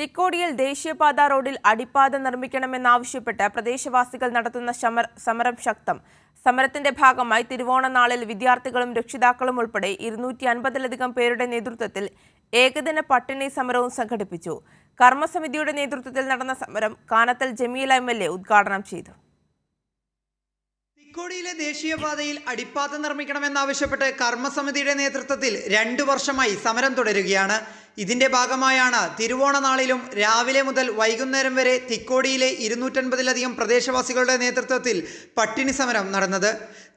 തിക്കോടിയിൽ ദേശീയപാത റോഡിൽ അടിപ്പാത നിർമ്മിക്കണമെന്നാവശ്യപ്പെട്ട് പ്രദേശവാസികൾ നടത്തുന്ന സമരം ശക്തം. സമരത്തിന്റെ ഭാഗമായി തിരുവോണനാളിൽ വിദ്യാർത്ഥികളും രക്ഷിതാക്കളും ഉൾപ്പെടെ ഇരുന്നൂറ്റി അൻപതിലധികം പേരുടെ നേതൃത്വത്തിൽ ഏകദിന പട്ടിണി സമരവും സംഘടിപ്പിച്ചു. കർമ്മസമിതിയുടെ നേതൃത്വത്തിൽ നടന്ന സമരം Kanathil Jameela M L A ഉദ്ഘാടനം ചെയ്തു. തിക്കോടിയിലെ ദേശീയപാതയിൽ അടിപ്പാത നിർമ്മിക്കണമെന്നാവശ്യപ്പെട്ട് കർമ്മസമിതിയുടെ നേതൃത്വത്തിൽ രണ്ടു വർഷമായി സമരം തുടരുകയാണ്. ഇതിന്റെ ഭാഗമായാണ് തിരുവോണ നാളിലും രാവിലെ മുതൽ വൈകുന്നേരം വരെ തിക്കോടിയിലെ ഇരുന്നൂറ്റൻപതിലധികം പ്രദേശവാസികളുടെ നേതൃത്വത്തിൽ പട്ടിണി സമരം നടന്നത്.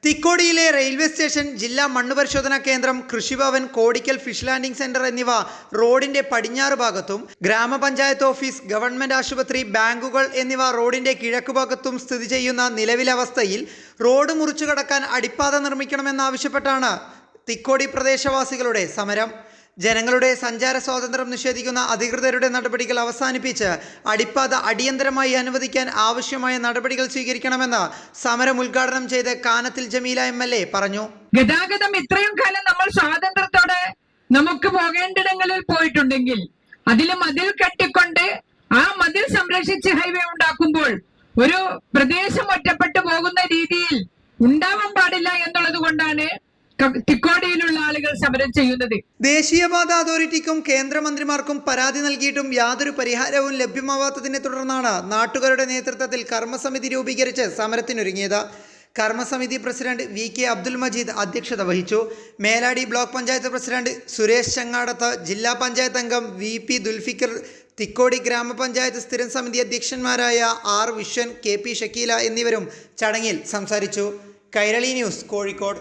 തിക്കോടിയിലെ റെയിൽവേ സ്റ്റേഷൻ ജില്ലാ മണ്ണ് പരിശോധനാ കേന്ദ്രം Krishibhavan Kodikkal fish landing centre എന്നിവ റോഡിന്റെ പടിഞ്ഞാറ് ഭാഗത്തും ഗ്രാമപഞ്ചായത്ത് ഓഫീസ് ഗവൺമെന്റ് ആശുപത്രി ബാങ്കുകൾ എന്നിവ റോഡിന്റെ കിഴക്ക് ഭാഗത്തും സ്ഥിതി ചെയ്യുന്ന നിലവിലെ അവസ്ഥയിൽ റോഡ് മുറിച്ചു കടക്കാൻ അടിപ്പാത നിർമ്മിക്കണമെന്നാവശ്യപ്പെട്ടാണ് തിക്കോടി പ്രദേശവാസികളുടെ സമരം. ജനങ്ങളുടെ സഞ്ചാര സ്വാതന്ത്ര്യം നിഷേധിക്കുന്ന അധികൃതരുടെ നടപടികൾ അവസാനിപ്പിച്ച് അടിപ്പാത അടിയന്തരമായി അനുവദിക്കാൻ ആവശ്യമായ നടപടികൾ സ്വീകരിക്കണമെന്ന് സമരം ഉദ്ഘാടനം ചെയ്ത് കാനത്തിൽ ജമീല എം പറഞ്ഞു. ഗതാഗതം ഇത്രയും കാലം നമ്മൾ സ്വാതന്ത്ര്യത്തോടെ നമുക്ക് പോകേണ്ടിടങ്ങളിൽ പോയിട്ടുണ്ടെങ്കിൽ അതിൽ മതിൽ കെട്ടിക്കൊണ്ട് ആ മതിൽ സംരക്ഷിച്ച് ഹൈവേ ഉണ്ടാക്കുമ്പോൾ ഒരു പ്രദേശം ഒറ്റപ്പെട്ടു പോകുന്ന രീതിയിൽ ഉണ്ടാവാൻ പാടില്ല എന്നുള്ളത് കൊണ്ടാണ് തിക്കോടിയിലുള്ള ആളുകൾ സമരം ചെയ്യുന്നത്. ദേശീയപാത അതോറിറ്റിക്കും കേന്ദ്രമന്ത്രിമാർക്കും പരാതി നൽകിയിട്ടും യാതൊരു പരിഹാരവും ലഭ്യമാവാത്തതിനെ തുടർന്നാണ് നാട്ടുകാരുടെ നേതൃത്വത്തിൽ കർമ്മസമിതി രൂപീകരിച്ച് സമരത്തിനൊരുങ്ങിയത്. കർമ്മസമിതി president V K Abdul Majeed അധ്യക്ഷത വഹിച്ചു. മേലാടി ബ്ലോക്ക് പഞ്ചായത്ത് പ്രസിഡന്റ് സുരേഷ് ചങ്ങാടത്ത് ജില്ലാ പഞ്ചായത്ത് അംഗം വി പി ദുൽഫിക്കർ തിക്കോടി ഗ്രാമപഞ്ചായത്ത് സ്ഥിരം സമിതി അധ്യക്ഷന്മാരായ R Vishwan K P Shakeela എന്നിവരും ചടങ്ങിൽ സംസാരിച്ചു. കൈരളി ന്യൂസ് കോഴിക്കോട്.